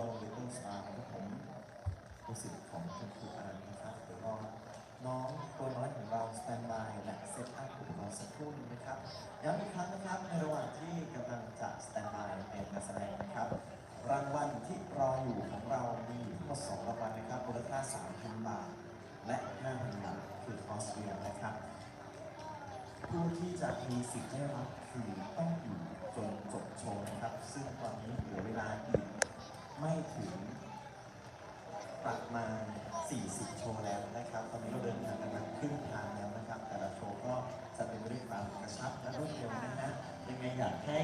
Jingle Little Star ครับผมผู้สิทธิ์ของคุณครูอาร์นะครับเดี๋ยวรอน้องตัวน้อยของเราสแตนบายและเซตอัพอุปกรณ์สักครู่นึงนะครับย้ำอีกครั้งนะครับในระหว่างที่กำลังจะสแตนบายเป็นการแสดงนะครับ รางวัลที่รออยู่ของเรามีอยู่ทั้งหมดสองรางวัลนะครับมูลค่า 3,000 บาท และ 5,000 บาทคือคอสเวียนะครับผู้ที่จะมีสิทธิ์ได้รับคือต้องอยู่จนจบโชว์นะครับ ซึ่งตอนนี้เหลือเวลาอีก ไม่ถึงประมาณ 40 โชว์แล้วนะครับ ตอนนี้เราเดินทางกันมาครึ่งทางแล้วนะครับ แต่ละโชว์ก็จะเป็นไปด้วยความกระชับและรวดเร็วนะฮะยังไงอยากให้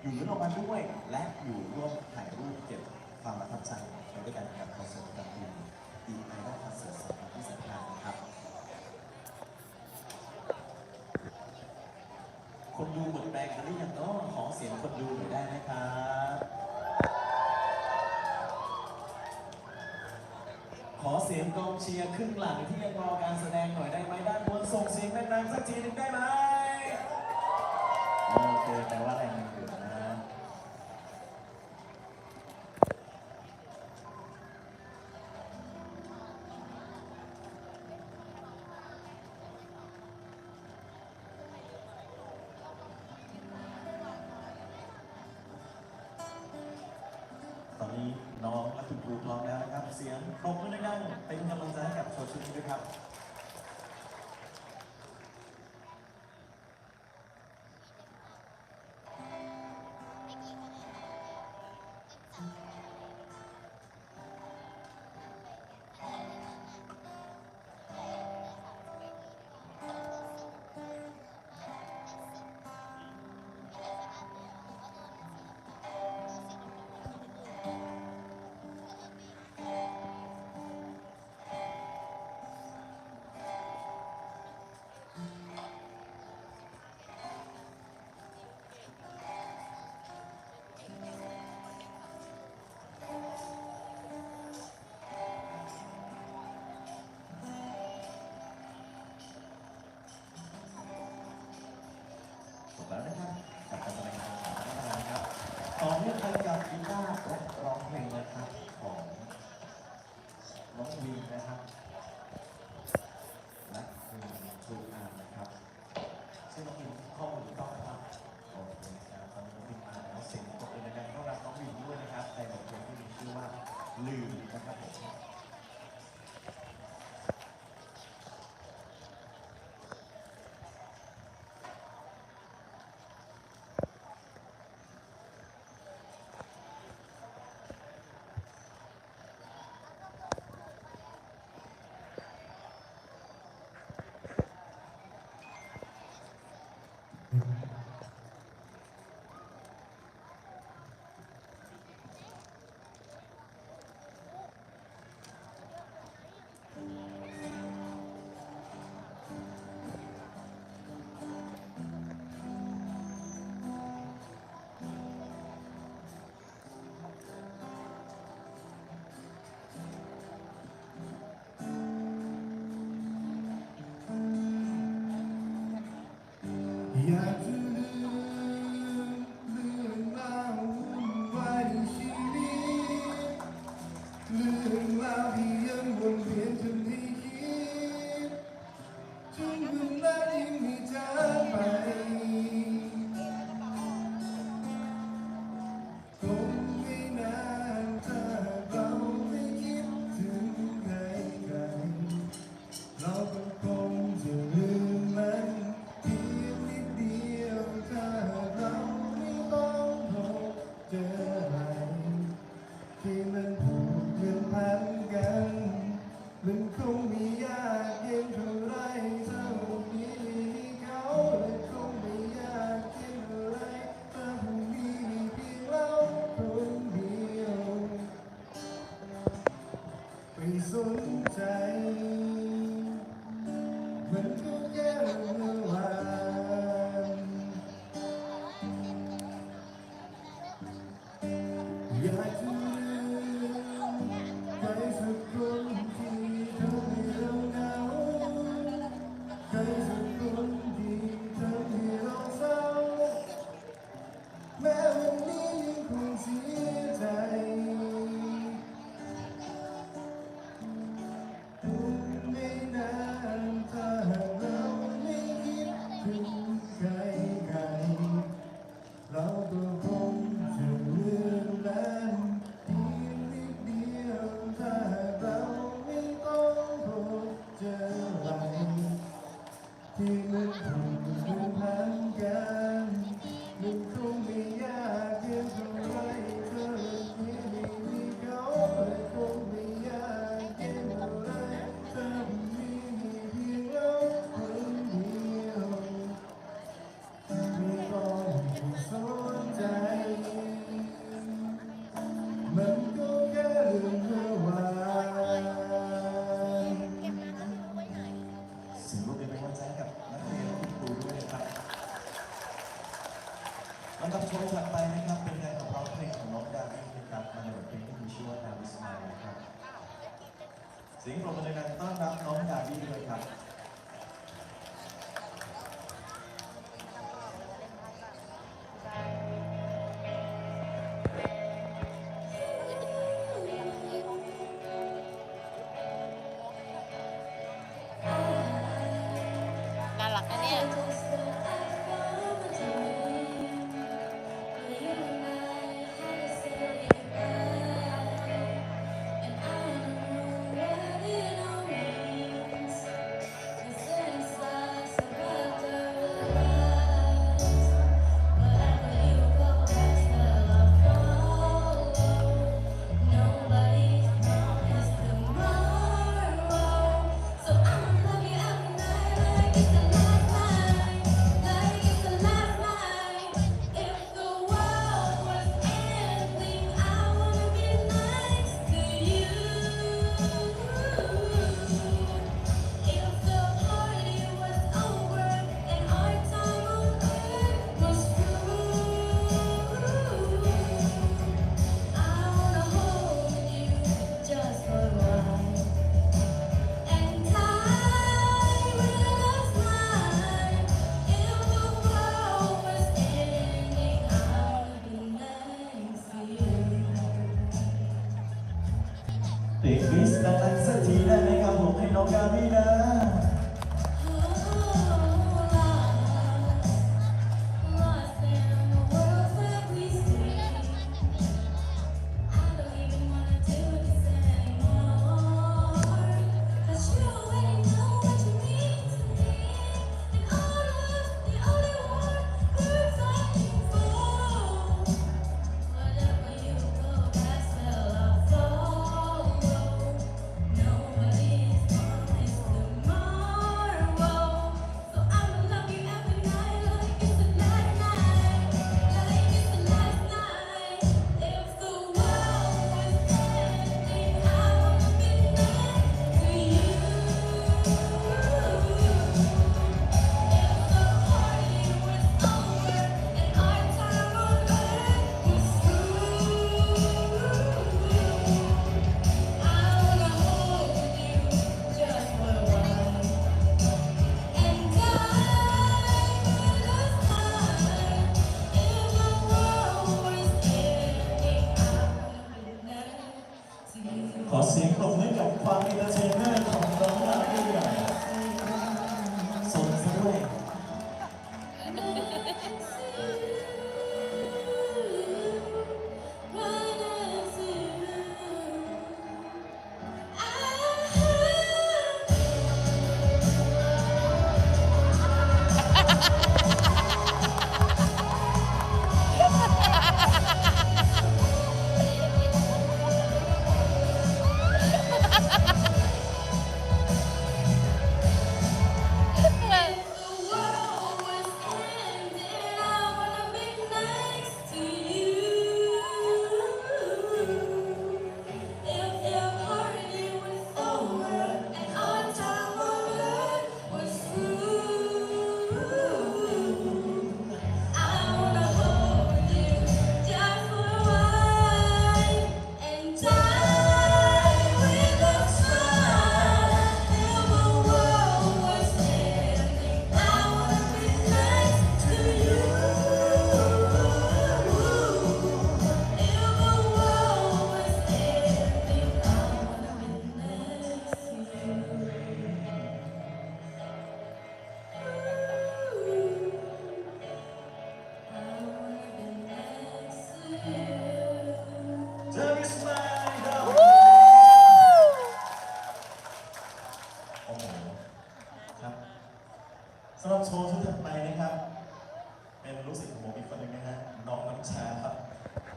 อยู่ร่วมกันด้วย และอยู่ร่วมถ่ายรูปเก็บความประทับใจไปด้วยกันกับคอนเสิร์ตกับทีมดีไอดอลคอนเสิร์ต2025นะครับ คนดูหมดแรงกันหรือยังเนาะขอเสียงคนดูหน่อยได้ไหมครับ ขอเสียงกองเชียร์ครึ่งหลังที่ยังรอการแสดงหน่อยได้ไหมด้านบนส่งเสียงดังๆสักทีหนึ่งได้ไหมโอเคแต่ว่าอะไรนะ บแล้วนะครับกับการแสดงของน้องนักดานะครับต่อเนื่องไปกับกีตาร์และร้องเพลงนะครับของน้องวีนะครับ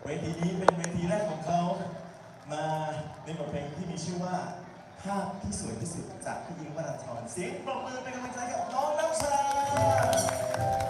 เวทีนี้เป็นเวทีแรกของเขามาในบทเพลงที่มีชื่อว่าภาพที่สวยที่สุดจากพี่อิงวราธรเสียงปรบมือเป็นกำลังใจกับน้องนักแำชา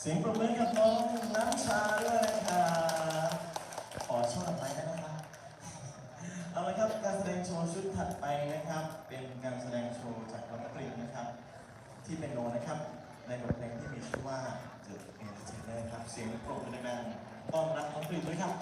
เสียงปรบมือกับน้องน้ำชาด้วยนะครับขอช่วงต่อไปได้ไหมครับเอาละครับการแสดงโชว์ชุดถัดไปนะครับ เป็นการแสดงโชว์จากน้องกรีนนะครับ ที่เป็นโนนะครับ ในบทเพลงที่มีชื่อว่า The Entertainer ครับเสียงปรบมือดังๆต้อนรับน้องกรีนด้วยครับ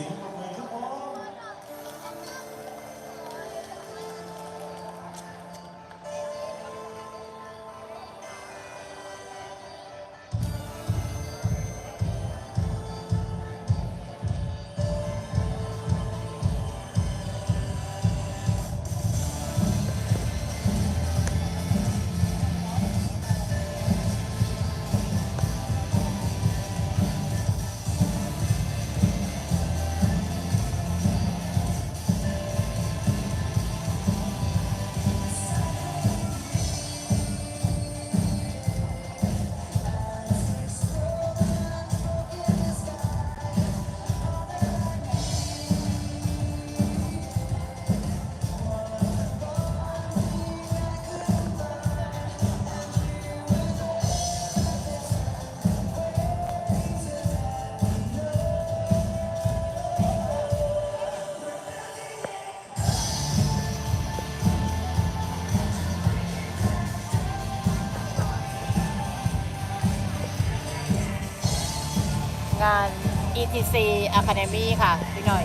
เาน ETC Academy ค่ะพี่หน่อย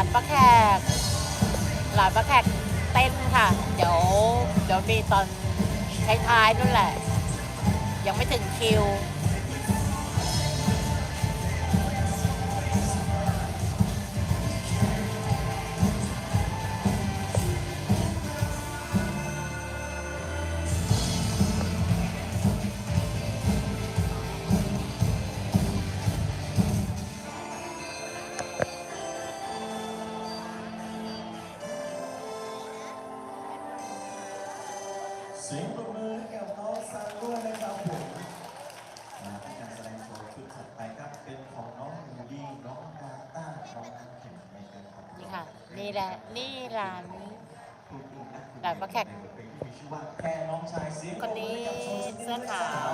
านป้าแขก หลานป้าแขกเต้นค่ะ เดี๋ยวเดี๋ยวมีตอนท้ายๆนู่นแหละ ยังไม่ถึงคิว สียงปรบมือให้กับน้องซันด้วยนะครับผมมาที่การแสดงโชว์ชุดถัดไปครับเป็นของน้องมูดี้น้องดาต้าน้องน้ำแข็งในการขับร้นี่ค่ะ นี่แหละ นี่ร้าน หลันพรแขก ในบงมาแค่น้องชายกคนนี้เสื้อขาว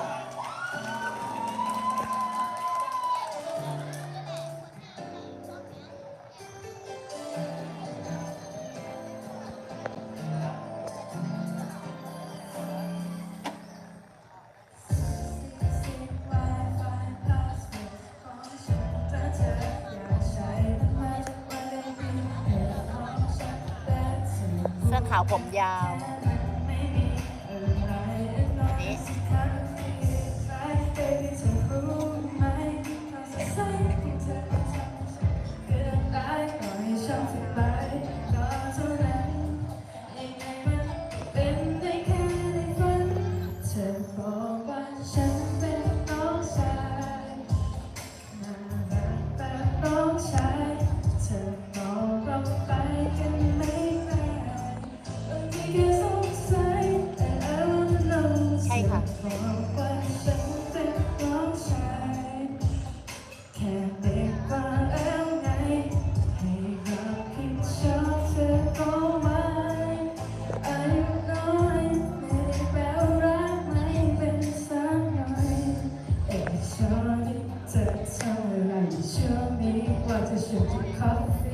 好。